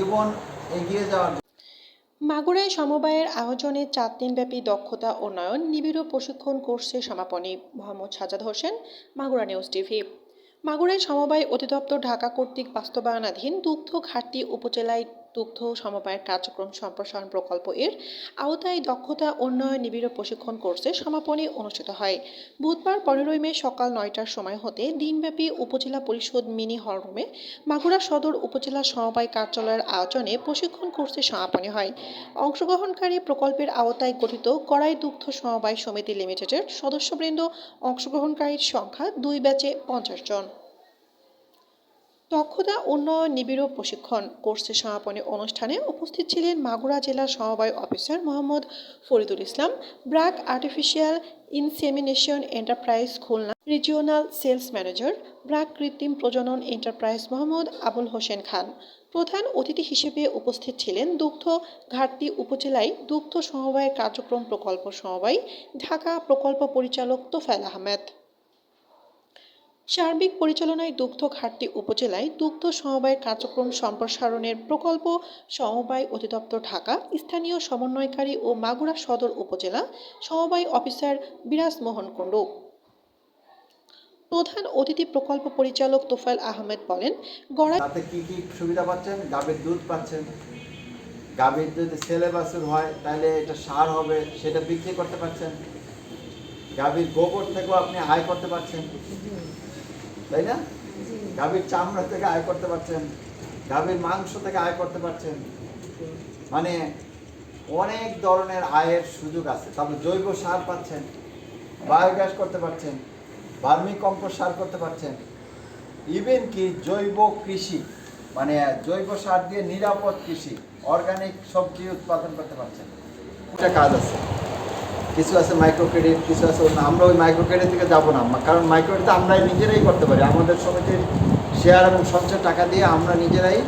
জীবন এগিয়ে যাওয়ার মাগুরায় সমবায়ের আয়োজনে চার দিনব্যাপী দক্ষতা উন্নয়ন নিবিড় প্রশিক্ষণ কোর্সের সমাপনী, মোহাম্মদ সাজাদ হোসেন, মাগুরা নিউজ টিভি। মাগুরায় সমবায় অধিদপ্তর ঢাকা কর্তৃক বাস্তবায়নাধীন দুগ্ধ ঘাটতি উপজেলায় দুগ্ধ সমবায়ের কার্যক্রম সম্প্রসারণ প্রকল্প এর আওতায় দক্ষতা, উন্নয়ন, নিবিড় প্রশিক্ষণ কোর্সের সমাপনী অনুষ্ঠিত হয়। বুধবার পনেরোই মে সকাল নয়টার সময় হতে দিনব্যাপী উপজেলা পরিষদ মিনি হলরুমে মাগুরা সদর উপজেলা সমবায় কার্যালয়ের আয়োজনে প্রশিক্ষণ কোর্সের সমাপনী হয়। অংশগ্রহণকারী প্রকল্পের আওতায় গঠিত কড়াই দুগ্ধ সমবায় সমিতি লিমিটেডের সদস্যবৃন্দ অংশগ্রহণকারীর সংখ্যা দুই ব্যাচে পঞ্চাশ জন। দক্ষতা উন্নয়ন নিবিড় প্রশিক্ষণ কোর্সের সমাপনী অনুষ্ঠানে উপস্থিত ছিলেন মাগুরা জেলা সমবায় officer Mohammad Faridul Islam BRAC artificial insemination enterprise Khulna regional sales manager BRAC কৃত্রিম প্রজনন এন্টারপ্রাইজ মোহাম্মদ আবুল হোসেন খান। প্রধান অতিথি হিসেবে উপস্থিত ছিলেন দুগ্ধ ঘাটতি উপজেলায় দুগ্ধ সমবায় কার্যক্রম প্রকল্প সমবায়, ঢাকা প্রকল্প পরিচালক তোফায়েল আহমেদ। সার্বিক পরিচালনায় দুগ্ধ ঘাটতি উপজেলায় দুগ্ধ সমবায় কার্যক্রম সম্প্রসারণের প্রকল্প সমবায় অধিদপ্তর ঢাকা, স্থানীয় সমন্বয়কারী ও মাগুরা সদর উপজেলা সমবায় অফিসার বিরাজ মোহন কুণ্ডু। প্রধান অতিথি প্রকল্প পরিচালক তোফায়েল আহমেদ বলেন গড়াই তাতে কি কি সুবিধা পাচ্ছেন? গাভীর দুধ পাচ্ছেন। গাভীর যদি ছেলে বাছুর হয়, তাহলে এটা সার হবে, সেটা বিক্রি করতে পারছেন। গাভীর গোবর থেকেও আপনি আয় করতে পারছেন। তাই না? গাভীর চামড়া থেকে আয় করতে পারছেন, গাভীর মাংস থেকে আয় করতে পারছেন। মানে অনেক ধরনের আয়ের সুযোগ আছে। তারপর জৈব সার পাচ্ছেন বায়োগ্যাস করতে পারছেন ভার্মি কম্পোস্ট সার করতে পারছেন। ইভেন কি জৈব কৃষি মানে জৈব সার দিয়ে নিরাপদ কৃষি অর্গানিক সবজি উৎপাদন করতে পারছেন। একটা কাজ আছে। কিছু আছে মাইক্রো ক্রেডিট কিছু আছে অন্য। আমরা ওই মাইক্রো ক্রেডিট থেকে যাব না কারণ মাইক্রো ক্রেডিট আমরাই নিজেরাই করতে পারি। আমাদের সমিতির শেয়ার এবং সঞ্চয় টাকা দিয়ে আমরা নিজেরাই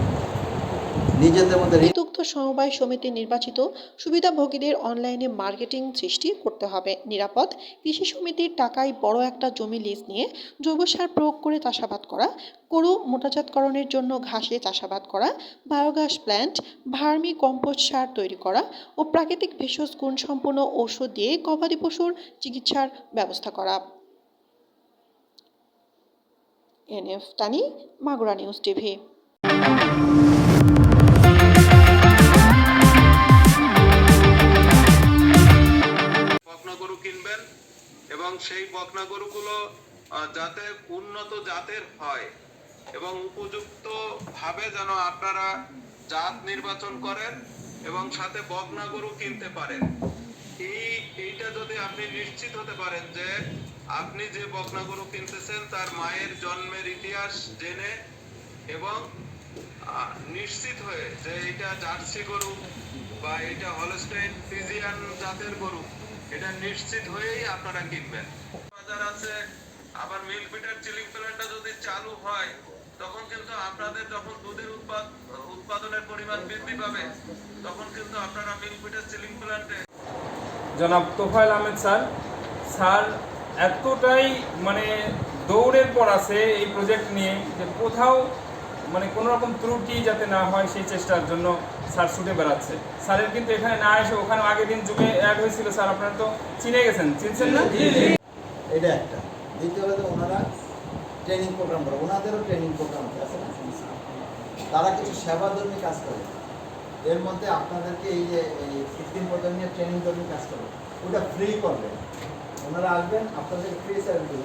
নিজেদের মধ্যে দুগ্ধ সমবায় সমিতি নির্বাচিত সুবিধাভোগীদের অনলাইনে মার্কেটিং সৃষ্টি করতে হবে। নিরাপদ কৃষি সমিতির টাকায় বড় একটা জমি লিজ নিয়ে জৈব সার প্রয়োগ করে চাষাবাদ করা, গরু মোটাজাতকরণের জন্য ঘাসে চাষাবাদ করা, বায়োগ্যাস প্ল্যান্ট, ভার্মি কম্পোস্ট সার তৈরি করা ও প্রাকৃতিক ভেষজ গুণসম্পন্ন ঔষধ দিয়ে গবাদি পশুর চিকিৎসার ব্যবস্থা করা। NF Tani Magura news TV. সেই গরুগুলো যাতে উন্নত জাতের হয় এবং উপযুক্ত ভাবে যেন আপনারা জাত নির্বাচন করেন এবং সাথে বকনা গরু কিনতে পারেন। এই, এইটা যদি আপনি নিশ্চিত হতে পারেন যে আপনি যে বকনা গরু কিনতেছেন তার মায়ের জন্মের ইতিহাস জেনে এবং নিশ্চিত হয়ে যে এটা জার্সি গরু বা এটা হলস্টাইন ফিজিয়ান জাতের গরু, এটা নিশ্চিত হয়েই আপনারা কিনবেন। বাজার আছে আবার চিলিং প্ল্যান্টটা যদি চালু হয় তখন কিন্তু আপনাদের যখন দুধের উৎপাদ উৎপাদনের পরিমাণ বৃদ্ধি পাবে তখন কিন্তু আপনারা চিলিং প্ল্যান্টে জনাব তোফায়েল আহমেদ স্যার স্যার এতটাই মানে দৌড়ের পর আছে এই প্রজেক্ট নিয়ে যে কোথাও মানে কোনো রকম ত্রুটি যাতে না হয় সেই চেষ্টার জন্য স্যার ছুটে বেড়াচ্ছে। স্যারের কিন্তু এখানে না এসে ওখানে আগের দিন যুগে অ্যাড হয়েছিল স্যার আপনারা তো চিনে গেছেন। চিনছেন না? এটা একটা। দ্বিতীয় হলো ওনারা ট্রেনিং প্রোগ্রাম করে। ওনাদেরও ট্রেনিং প্রোগ্রাম আছে না? তারা কিছু সেবাধর্মী কাজ করে। এর মধ্যে আপনাদেরকে এই যে, এই পর্যন্ত নিয়ে ট্রেনিং ধর্মী কাজ করবে ওটা ফ্রি করবে। ওনারা আসবেন আপনাদের ফ্রি সার্ভিস